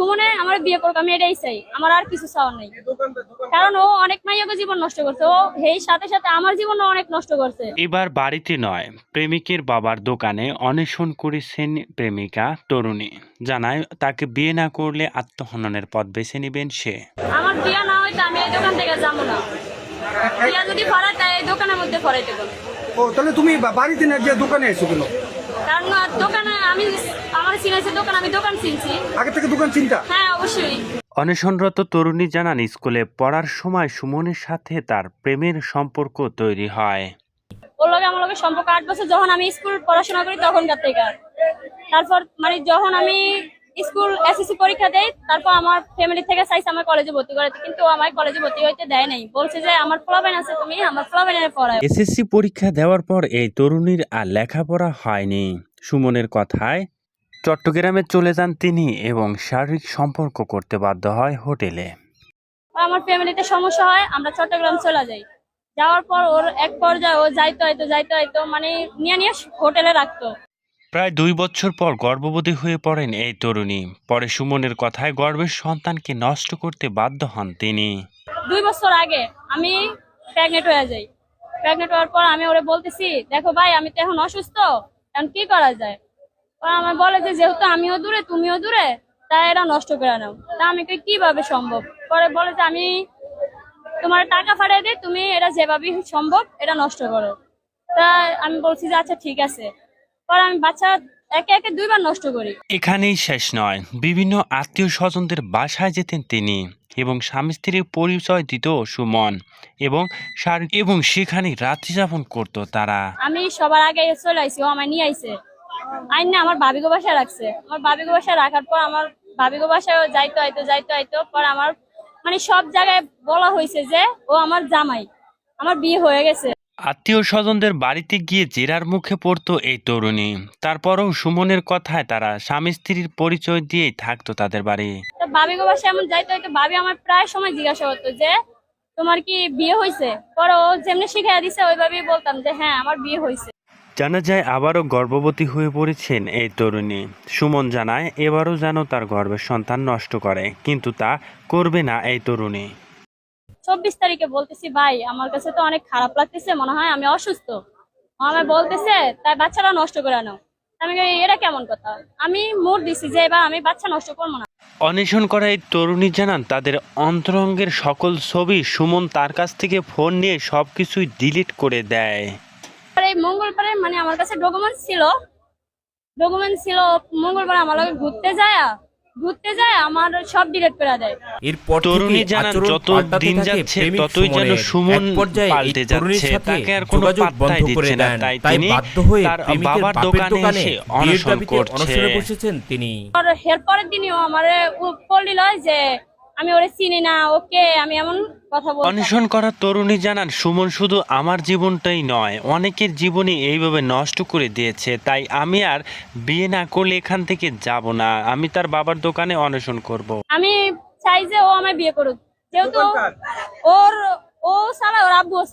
সুমনে আমার বিয়ে করুক আমি এটাই চাই। আমার আর কিছু চাওয়ার নেই। কারণ ও অনেক মাইয়াকে জীবন নষ্ট করছে। ও এই সাথে সাথে আমার জীবনও অনেক নষ্ট করছে। এবার বাড়িতে নয় প্রেমিকের বাবার দোকানে অন্বেষণ করেছেন প্রেমিকা তরুণী। জানায় তাকে বিয়ে না করলে আত্মহননের পথ বেছে নেবেন সে। আমার বিয়ে না হইতে আমি এই দোকান থেকে যাব না। বিয়া যদি ফরাই তাই এই দোকানের মধ্যে ফরাইতে বলো। ও তাহলে তুমি বাড়িতে না গিয়ে দোকানে এসো কেন? কারণ দোকানে আমি আমার চিনেছে দোকান আমি দোকান চিনছি। আগে থেকে দোকান চিন্তা? হ্যাঁ অবশ্যই। অনশনরত তরুণী জানান স্কুলে পড়ার সময় সুমনের সাথে তার প্রেমের সম্পর্ক তৈরি হয়। ওর লগে আমার লগে সম্পর্ক আট বছর। যখন আমি স্কুল পড়াশোনা করি তখনকার থেকে। তারপর মানে যখন আমি স্কুল এসএসসি পরীক্ষা দেই তারপর আমার ফ্যামিলি থেকে চাইছে আমার কলেজে ভর্তি করাতে। কিন্তু আমার কলেজে ভর্তি হইতে দেয় নাই। বলছে যে আমার ফ্লাবেন আছে তুমি আমার ফ্লাবেনের পড়ায় এসএসসি পরীক্ষা দেওয়ার পর এই তরুণীর আর লেখাপড়া হয়নি। সুমনের কথায় চট্টগ্রামে চলে যান তিনি এবং শারীরিক সম্পর্ক করতে বাধ্য হয় হোটেলে। আমার ফ্যামিলিতে সমস্যা হয় আমরা চট্টগ্রাম চলে যাই। যাওয়ার পর ওর এক পর্যায়ে ও যাইতো হয়তো যাইতো হয়তো মানে নিয়ে নিয়ে হোটেলে রাখতো। প্রায় দুই বছর পর গর্ভবতী হয়ে পড়েন এই তরুণী। পরে সুমনের কথায় গর্ভের সন্তানকে নষ্ট করতে বাধ্য হন তিনি। দুই বছর আগে আমি প্রেগনেন্ট হয়ে যাই। প্রেগনেন্ট হওয়ার পর আমি ওরে বলতেছি দেখো ভাই আমি তো এখন অসুস্থ এখন কি করা যায়? আমার বলে যে যেহেতু আমিও দূরে তুমিও দূরে তাই এরা নষ্ট করে নাও। তা আমি কই কীভাবে সম্ভব? পরে বলে যে আমি তোমার টাকা ফাটাই দিই তুমি এটা যেভাবে সম্ভব এটা নষ্ট করো। তা আমি বলছি যে আচ্ছা ঠিক আছে। পরে আমি বাচ্চা একে একে দুইবার নষ্ট করি। এখানেই শেষ নয়। বিভিন্ন আত্মীয় স্বজনদের বাসায় যেতেন তিনি এবং স্বামী স্ত্রীর পরিচয় দিত সুমন এবং এবং সেখানে রাত্রি যাপন করত তারা। আমি সবার আগে চলে আইছি ও আমায় নিয়ে আইছে। আইন না আমার ভাবিগো বাসায় রাখছে। আমার ভাবিগো বাসায় রাখার পর আমার ভাবিগো বাসায় যাইতো আইতো যাইতো আইতো। পর আমার মানে সব জায়গায় বলা হয়েছে যে ও আমার জামাই। আমার বিয়ে হয়ে গেছে। আত্মীয় স্বজনদের বাড়িতে গিয়ে জেরার মুখে পড়তো এই তরুণী। তারপরেও সুমনের কথায় তারা স্বামী স্ত্রীর পরিচয় দিয়েই থাকতো তাদের বাড়ি। তো ভাবিগো বাসায় এমন যাইতো হয়তো ভাবি আমার প্রায় সময় জিজ্ঞাসা করতো যে তোমার কি বিয়ে হয়েছে পরে ও যেমনি শিখাই দিছে ওইভাবেই বলতাম যে হ্যাঁ আমার বিয়ে হয়েছে জানা যায় আবারও গর্ভবতী হয়ে পড়েছেন এই তরুণী। সুমন জানায় এবারও যেন তার গর্ভের সন্তান নষ্ট করে কিন্তু তা করবে না এই তরুণী। চব্বিশ তারিখে বলতেছি ভাই আমার কাছে তো অনেক খারাপ লাগতেছে মনে হয় আমি অসুস্থ। আমায় বলতেছে তাই বাচ্চাটা নষ্ট করে নাও। আমি এটা কেমন কথা? আমি মোট দিছি যে এবার আমি বাচ্চা নষ্ট করব না। অন্বেষণ করা এই তরুণী জানান তাদের অন্তরঙ্গের সকল ছবি সুমন তার কাছ থেকে ফোন নিয়ে সবকিছুই ডিলিট করে দেয়। মঙ্গলবারে মানে আমার কাছে ডকুমেন্ট ছিল। ডকুমেন্ট ছিল মঙ্গলবার আমার লগে ঘুরতে যায় ঘুরতে যায় আমার সব ডিলিট করে দেয়। এরপর তরুণী জানান যত দিন যাচ্ছে ততই যেন সুমন পর্যায়ে পাল্টে যাচ্ছে। তাকে আর কোনো যোগাযোগ পাত্তাই বন্ধ করে দিচ্ছে না। দেন। তাই তিনি বাধ্য হয়ে তার বাবার দোকানে এসে অনশন করছে। অনশনে বসেছেন তিনি। আর এর পরের দিনই ও আমার বললিল যে আমি ওরে চিনি না ওকে আমি এমন কথা বলতাম। অনশন করা তরুণী জানান সুমন শুধু আমার জীবনটাই নয় অনেকের জীবনই এইভাবে নষ্ট করে দিয়েছে তাই আমি আর বিয়ে না করলে এখান থেকে যাব না আমি তার বাবার দোকানে অনশন করব। আমি চাই যে ও আমায় বিয়ে করুক। যেহেতু ওর ও সারা ওর আব্বু